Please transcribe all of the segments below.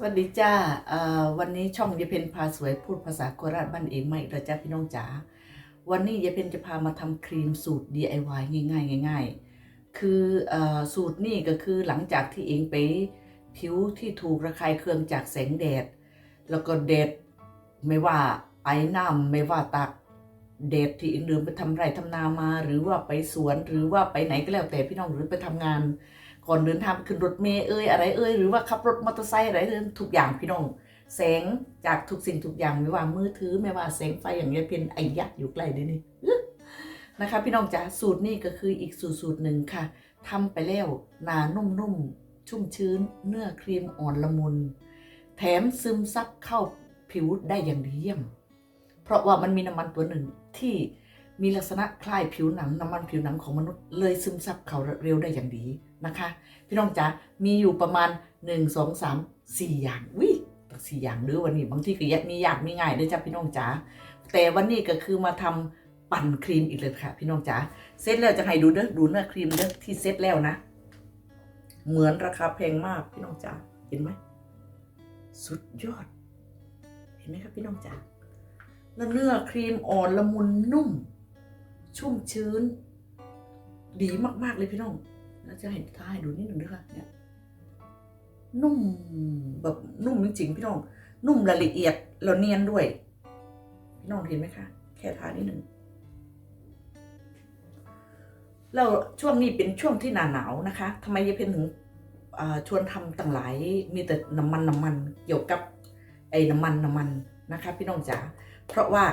สวัสดีจ้าวันนี้ช่องยายเพนพาสวยพูดภาษาโคราชบ้านเองไม่ละจ้าพี่น้องจ๋า วันนี้ยายเพนจะพามาทำครีมสูตร DIY ง่าย ๆ ง่าย ๆ คือเอ่อสูตรนี่ก็คือหลังจากที่เองไปผิวที่ถูกระคายเคืองจากแสงแดด แล้วก็แดดไม่ว่าไอ้น้ำไม่ว่าตากแดดที่เองเดินไปทำไร่ทำนามา หรือว่าไปสวนหรือว่าไปไหนก็แล้วแต่พี่น้องหรือไปทำงาน ก่อนเดินทางขึ้นรถเมล์เอ้ยอะไรเอ้ยหรือว่าขับรถมอเตอร์ไซค์อะไรทุกอย่างพี่น้องแสงจากทุกสิ่งทุกอย่างไม่ว่ามือถือไม่ว่าแสงไฟอย่างเงี้ยเป็นไอ้ยักษ์อยู่ใกล้ดินี่นะคะ พี่น้องจ๋าสูตรนี่ก็คืออีกสูตรสูตรหนึ่งค่ะทำไปแล้วหนานุ่มๆชุ่มชื้น เนื้อครีมอ่อนละมุน แถมซึมซับเข้าผิวได้อย่างดีเยี่ยม เพราะว่ามันมีน้ำมันตัวหนึ่งที่มีลักษณะคล้ายผิวหนังน้ำมันผิวหนังของมนุษย์เลยซึมซับเข้าเร็วได้อย่างดี นะคะ พี่น้องจ๋ามีอยู่ประมาณ 1 2 3 4 อย่างวิตั้งสี่อย่างเด้อวันนี้บางที่ก็ยมียากมีง่ายด้อจ้าพี่น้องจ๋าแต่วันนี้ก็คือมาทำปั่นครีมอีกเลยค่ะ พี่น้องจ๋าเสร็จแล้วจะให้ดูเด้อดูเนื้อครีมเด้อที่เสร็จแล้วนะ เหมือนราคาแพงมากพี่น้องจ๋าเห็นไหมสุดยอด เห็นไหมครับพี่น้องจ๋าแล้วเนื้อครีมอ่อนละมุนนุ่ม ชุ่มชื้น ดีมากๆเลยพี่น้อง แล้วจะให้ท้ายดูนิดหนึ่งด้วยค่ะเนี่ยนุ่มแบบนุ่มจริงๆพี่น้อง นุ่มละเอียดแล้วเนียนด้วย พี่น้องเห็นไหมคะ แค่ทานิดหนึ่งแล้วช่วงนี้เป็นช่วงที่หนาหนาวนะคะทำไมยายเพนถึงชวนทำต่างหลายมีแต่น้ำมันน้ำมันเกี่ยวกับไอ้น้ำมันน้ำมันนะคะ พี่น้องจ๋าเพราะว่า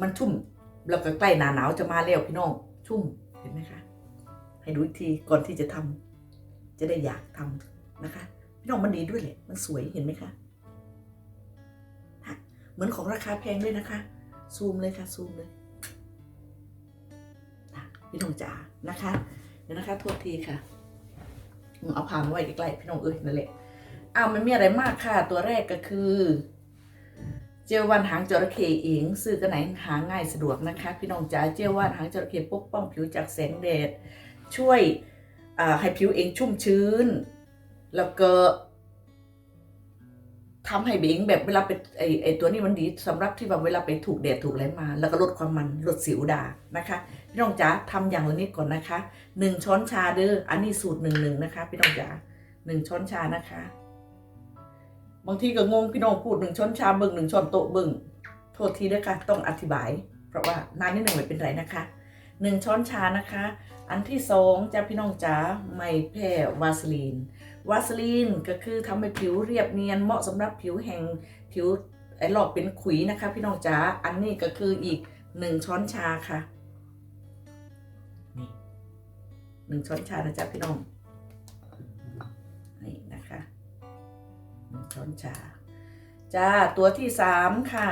มันชุ่มแล้วก็ใกล้หนาหนาวจะมาแล้วพี่น้องชุ่มเห็นไหมคะ ให้ดูอีกทีก่อนที่จะทำจะได้อยากทำนะคะพี่น้องมันดีด้วยแหละมันสวยเห็นไหมคะเหมือนของราคาแพงด้วยนะคะ ซูมเลยค่ะซูมเลยพี่น้องจ๋านะคะเดี๋ยวนะคะโทษทีค่ะเอาผ่านไว้ใกล้ๆพี่น้องเอ้ยนั่นแหละอ้าวมันมีอะไรมากค่ะ ตัวแรกก็คือ เจลวันหางจระเข้เองซื้อกันไหนหาง่ายสะดวกนะคะ พี่น้องจ๋าเจลวันหางจระเข้ปกป้องผิวจากแสงแดด ช่วยให้ผิวเองชุ่มชื้น แล้วก็ทำให้เบงแบบเวลาไปไอไอตัวนี้มันดีสำหรับที่แบบเวลาไปถูกแดดถูกอะไรมา แล้วก็ลดความมันลดสิวดานะคะพี่น้องจ๋าทำอย่างละนิดก่อนนะคะหนึ่งช้อนชาเด้ออันนี้สูตรหนึ่งหนึ่งนะคะพี่น้องจ๋าหนึ่งช้อนชานะคะ บางทีก็งงพี่น้องพูดหนึ่งช้อนชาเบิ่งหนึ่งช้อนโต๊ะเบิ่งโทษทีด้วยค่ะต้องอธิบาย เพราะว่านานนิดหนึ่งไม่เป็นไรนะคะหนึ่งช้อนชานะคะ อันที่สองจ้าพี่น้องจ๋าไม่แพ้วาสลีน วาสลีนก็คือทำให้ผิวเรียบเนียนเหมาะสำหรับผิวแห้งผิวไอ้หลอกเป็นขุยนะคะ พี่น้องจ๋าอันนี้ก็คืออีกหนึ่งช้อนชาค่ะนี่หนึ่งช้อนชานะจ๊ะพี่น้องนี่นะคะหนึ่งช้อนชาจ้าตัวที่สามค่ะ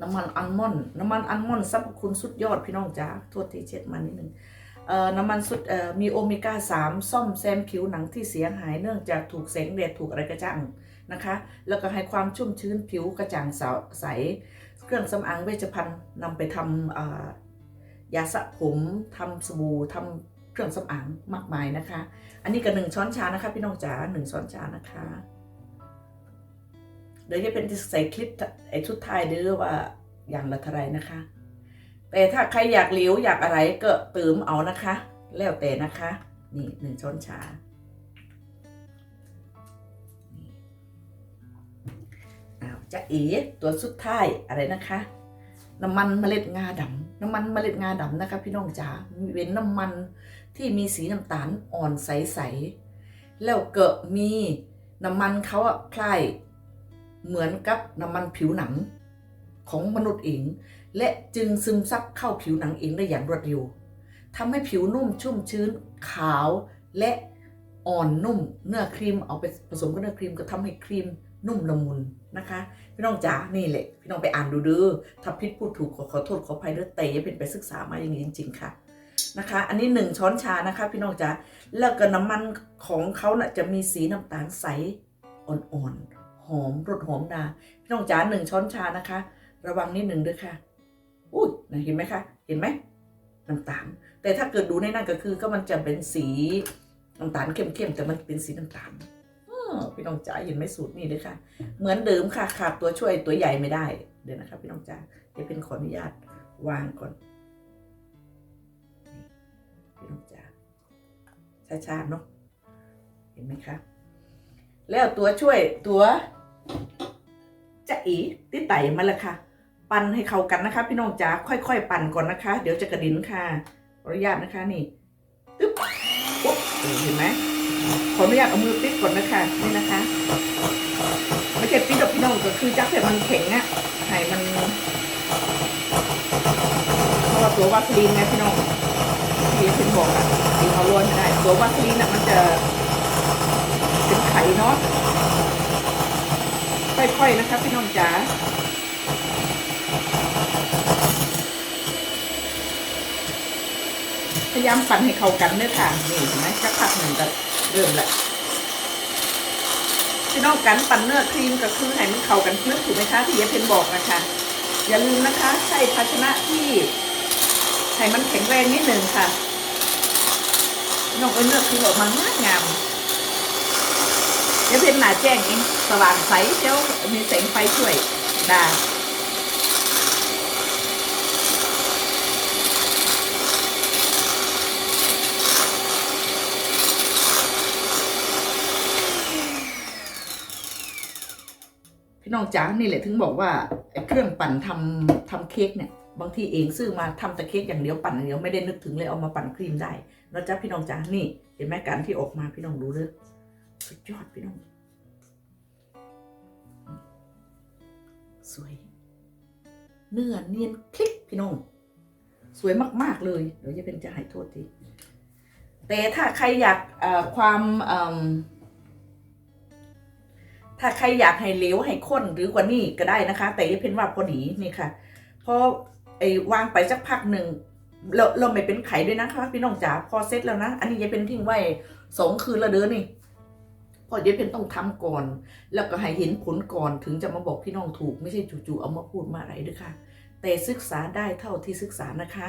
น้ำมันอัลมอนด์น้ำมันอัลมอนด์สรรพคุณสุดยอดพี่น้องจ๋าโทษที่เช็ดมันนิดนึงเอ่อ น้ำมันสุดมีโอเมก้า 3 ซ่อมแซมผิวหนังที่เสียหายเนื่องจากถูกแสงแดดถูกอะไรกระจ่างนะคะ แล้วก็ให้ความชุ่มชื้นผิวกระจ่างใส เครื่องสำอางเวชภัณฑ์นำไปทำยาสระผมทำสบู่ทำเครื่องสำอางมากมายนะคะ อันนี้ก็หนึ่งช้อนชานะคะ พี่น้องจ๋าหนึ่งช้อนชานะคะ เดี๋ยวจะเป็นใส่คลิปไอ้ชุดไทายเด้อว่าอย่างละเท่าไรนะคะ แต่ถ้าใครอยากเหลวอยากอะไรก็เติมเอานะคะ แล้วแต่นะคะ นี่หนึ่งช้อนชาอ้าวจะเอ๋ตัวสุดท้ายอะไรนะคะ น้ำมันเมล็ดงาดำน้ำมันเมล็ดงาดำนะคะ พี่น้องจ๋าเป็นน้ำมันที่มีสีน้ำตาลอ่อนใสๆแล้วเก็มีน้ำมันเขาอะคล้ายเหมือนกับน้ำมันผิวหนังของมนุษย์เอง และจึงซึมซับเข้าผิวหนังเองได้อย่างรวดเร็วทำให้ผิวนุ่มชุ่มชื้นขาวและอ่อนนุ่มเนื้อครีมเอาไปผสมกับเนื้อครีมก็ทำให้ครีมนุ่มละมุนนะคะ พี่น้องจ๋านี่แหละ พี่น้องไปอ่านดูด้อถ้าพิดพูดถูกขอขอโทษขออภัยด้วยแต่ย่าเป็นไปศึกษามาอย่างนี้จริง ๆ ค่ะนะคะ อันนี้หนึ่งช้อนชานะคะ พี่น้องจ๋าแล้วก็น้ำมันของเขาน่ะจะมีสีน้ำตาลใสอ่อนๆหอมรสหอมดาพี่น้องจ๋าหนึ่งช้อนชานะคะ ระวังนิดหนึ่งด้วยค่ะ อุ้ยเห็นไหมคะ เห็นไหมน้ำตาลแต่ถ้าเกิดดูในนั้นก็คือก็มันจะเป็นสีน้ำตาลเข้มๆแต่มันเป็นสีน้ำตาลพี่น้องจ๋าเห็นไหมสูตรนี่เลยค่ะ เหมือนเดิมค่ะขาดตัวช่วยตัวใหญ่ไม่ได้ เดี๋ยวนะคะพี่น้องจ๋าเดี๋ยวเป็นขออนุญาตวางก่อนพี่น้องจ๋าช้าๆเนาะเห็นไหมคะแล้วตัวช่วยตัวจะอีติไต่มาและค่ะ ปั่นให้เข้ากันนะคะ พี่น้องจ๋าค่อย ๆ ปั่นก่อนนะคะ เดี๋ยวจะกระดิ่นค่ะขออนุญาตนะคะนี่ตึ๊บปุ๊บเห็นไหมขออนุญาตเอามือปิดก่อนนะคะนี่นะคะไม่ใช่ปิดหรอกพี่น้องก็คือจับให้มันแข็งอะให้มันเพราะว่าตัววาสลีนไงพี่น้องที่เป็นบอกอะที่เขาโรยไม่ได้ ตัววาสลีนอะมันจะเป็นไข่เนาะค่อยๆนะคะพี่น้องจ๋า พยายามปั่นให้เข้ากันเนื้อค่ะนี่เห็นไหมสักพักหนึ่งก็เริ่มละพี่น้องกันปั่นเนื้อครีมก็คือให้มันเข้ากันคลึกถูกไหมคะที่เยเพนบอกนะคะ อย่าลืมนะคะใช้ภาชนะที่ให้มันแข็งแรงนิดหนึ่งค่ะน้องเอ้ยเนื้อครีมออกมางามงามเยเพนหนาแจ้งเองสว่างใสเจ้ามีแสงไฟช่วยได้ น้องจ๋านี่แหละถึงบอกว่าเครื่องปั่นทำทำเค้กเนี่ยบางทีเองซื้อมาทำแต่เค้กอย่างเดียวปั่นอย่างเดียวไม่ได้นึกถึงเลยเอามาปั่นครีมได้นะจ๊ะพี่น้องจ๋านี่เห็นไหมการที่ออกมาพี่น้องดูเลยสุดยอดพี่น้อง สวย เนื้อเนียนคลิกพี่น้อง สวยมากๆเลยเดี๋ยวจะเป็นจะให้โทษทีแต่ถ้าใครอยากความ ถ้าใครอยากให้เหลวให้ข้นหรือกว่านี้ก็ได้นะคะ แต่อย่าเพ้นว่าพอดีนี่ค่ะพอไอ้วางไปสักพักหนึ่งเราเราไม่เป็นไข่ด้วยนะคะพี่น้องจ๋าพอเสร็จแล้วนะ อันนี้ยายเป็นทิ้งไว้สองคืนละเด้อนี่พอยายเป็นต้องทำก่อน แล้วก็ให้เห็นผลก่อนถึงจะมาบอกพี่น้องถูกไม่ใช่จู่ๆเอามาพูดมาอะไรด้วยค่ะ แต่ศึกษาได้เท่าที่ศึกษานะคะ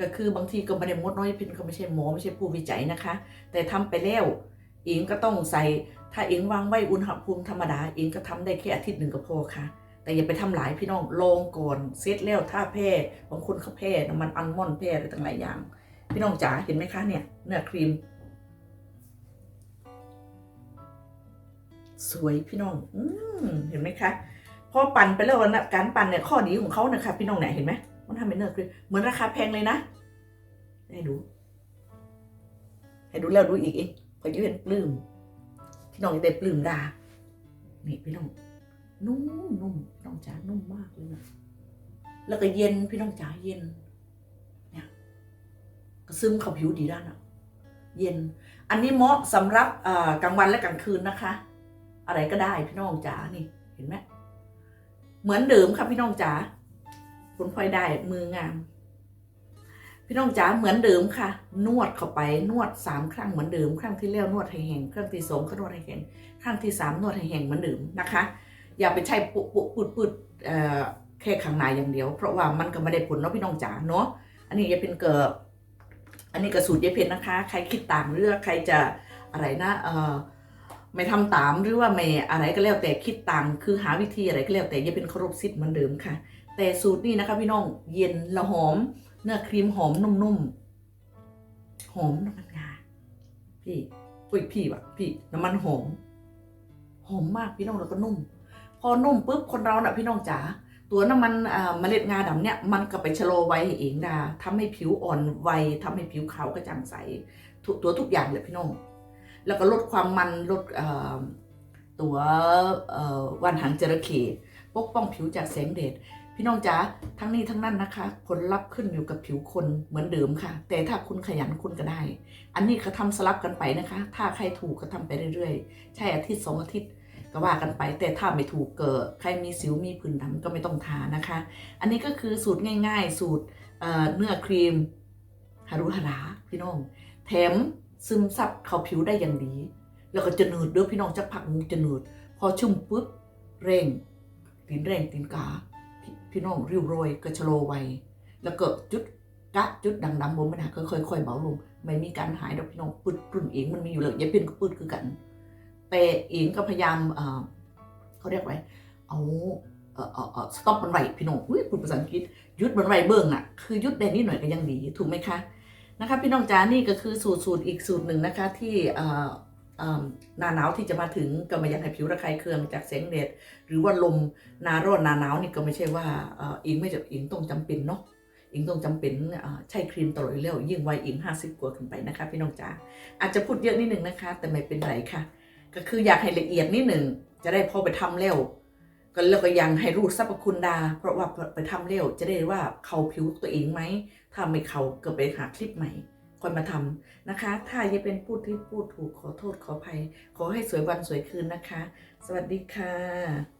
ก็คือบางทีก็ไม่ได้มดน้อยเพนก็ไม่ใช่หมอไม่ใช่ผู้วิจัยนะคะ แต่ทำไปแล้ว องก็ต้องใส่ถ้าเองวางไว้อุณหภูมิธรรมดาเองก็ทำได้แค่อาทิตย์หนึ่งก็พอค่ะ แต่อย่าไปทำหลายพี่น้องลองก่อนเซตแล้วถ้าแพ้บางคนเขาแพ้น้ำมันอัลมอนด์แพ้อะไรต่างหลายอย่าง พี่น้องจ๋าเห็นไหมคะเนี่ยเนื้อครีม สวยพี่น้องอืเห็นไหมคะพอปั่นไปแล้วนะการปั่นเนี่ยข้อดีของเขานะคะพี่น้องเนี่ยเห็นไหมมันทำเป็นเนื้อครีมเหมือนราคาแพงเลยนะให้ดูให้ดูแล้วดูอีกเอง พอยืนปลื้มพี่น้องได้ปลื้มดานี่พี่น้องนุ่มนุ่มพี่น้องจ๋านุ่มมากเลยนะแล้วก็เย็นพี่น้องจ๋าเย็นเนี่ยก็ซึมเข้าผิวดีด้านอะ เย็น อันนี้เหมาะสำหรับกลางวันและกลางคืนนะคะ อะไรก็ได้พี่น้องจ๋านี่เห็นไหมเหมือนเดิมค่ะพี่น้องจ๋าผลพลอยได้มืองาม พี่น้องจ๋าเหมือนเดิมค่ะ นวดเข้าไปนวดสามครั้งเหมือนเดิมครั้งที่แล้วนวดให้แห้งครั้งที่สองก็นวดให้แห้งครั้งที่สามนวดให้แห้งเหมือนเดิมนะคะ อย่าไปใช้ปุปุปุดปุดแค่ข้างในอย่างเดียว เพราะว่ามันก็ไม่ได้ผลเนาะพี่น้องจ๋าเนาะอันนี้จะเป็นเกิดอันนี้กระสูตรยายเพชรนะคะ ใครคิดต่างหรือใครจะอะไรนะเออไม่ทำตามหรือว่าไม่อะไรก็แล้วแต่คิดต่างคือหาวิธีอะไรก็แล้วแต่ยายเป็นเคารพสิทธิ์เหมือนเดิมค่ะ แต่สูตรนี้นะคะพี่น้องเย็นละหอม เนื้อครีมหอมนุ่มๆ หอมน้ำมันงา พี่อุ้ยพี่วะพี่น้ำมันหอม หอมมากพี่น้องแล้วก็นุ่ม พอนุ่มปุ๊บคนเราน่ะพี่น้องจ๋า ตัวน้ำมันอ่าเมล็ดงาดำเนี่ยมันก็ไปชะลอวัยให้เองดาทำให้ผิวอ่อนวัยทำให้ผิวขาวกระจ่างใสทุกตัวทุกอย่างเลยพี่น้อง แล้วก็ลดความมันลดเอ่อตัวเอ่อวันหางจระเข้ปกป้องผิวจากแสงแดด พี่น้องจ๋าทั้งนี้ทั้งนั้นนะคะ ผลลัพธ์ขึ้นอยู่กับผิวคนเหมือนเดิมค่ะ แต่ถ้าคุณขยันคุณก็ได้ อันนี้เขาทำสลับกันไปนะคะ ถ้าใครถูกก็ทำไปเรื่อยๆ ใช่อาทิตย์สองอาทิตย์ก็ว่ากันไป แต่ถ้าไม่ถูกเกิดใครมีสิวมีผื่นดำก็ไม่ต้องทานะคะ อันนี้ก็คือสูตรง่าย ๆ สูตรเเนื้อครีมฮารุฮาราพี่น้อง แถมซึมซับเข้าผิวได้อย่างดี แล้วก็จะหนืดเด้อพี่น้องจะผักหมูจะหนืด พอชุ่มปุ๊บเร่งตีนเร่งตีนกา พี่น้องริ้วรอยก็ชะโลไวแล้วก็จุดกะจุดดังดำบนมันหาก็ค่อยๆเบาลง ไม่มีการหายดอกพี่น้องปืดปรุ่นเองมันมีอยู่เลยอย่าเป็นก็ปืดคือกัน แต่เองก็พยายามเขาเรียกไว้เอาเออเออเออสต็อปมันไว้พี่น้องอุ้ยพูดภาษาอังกฤษยุดมันไว้เบิ่งอะคือยุดได้นิดหน่อยก็ยังดีถูกไหมคะนะคะ พี่น้องจ๋านี่ก็คือสูตรสูตรอีกสูตรหนึ่งนะคะที่ หนาหนาวที่จะมาถึงก็ไม่อยากให้ผิวระคายเคืองจากแสงแดดหรือว่าลมหนาร้อนหนาหนาวนี่ก็ไม่ใช่ว่าอ่อเองไม่จะเองต้องจำเป็นเนาะเองต้องจำเป็นใช้ครีมตลอดอยู่แล้วยิ่งวัยเองห้าสิบกว่าขึ้นไปนะคะพี่น้องจ๋าอาจจะพูดเยอะนิดนึงนะคะ แต่ไม่เป็นไรค่ะ ก็คืออยากให้ละเอียดนิดหนึ่งจะได้พอไปทำเร็วก็แล้วก็ยังให้รู้สรรพคุณดา เพราะว่าไปทำเร็วจะได้ว่าเขาผิวตัวเองไหมถ้าไม่เขาก็ไปหาคลิปใหม่ คนมาทำนะคะ ถ้ายังเป็นพูดที่พูดถูกขอโทษขออภัย ขอให้สวยวันสวยคืนนะคะ สวัสดีค่ะ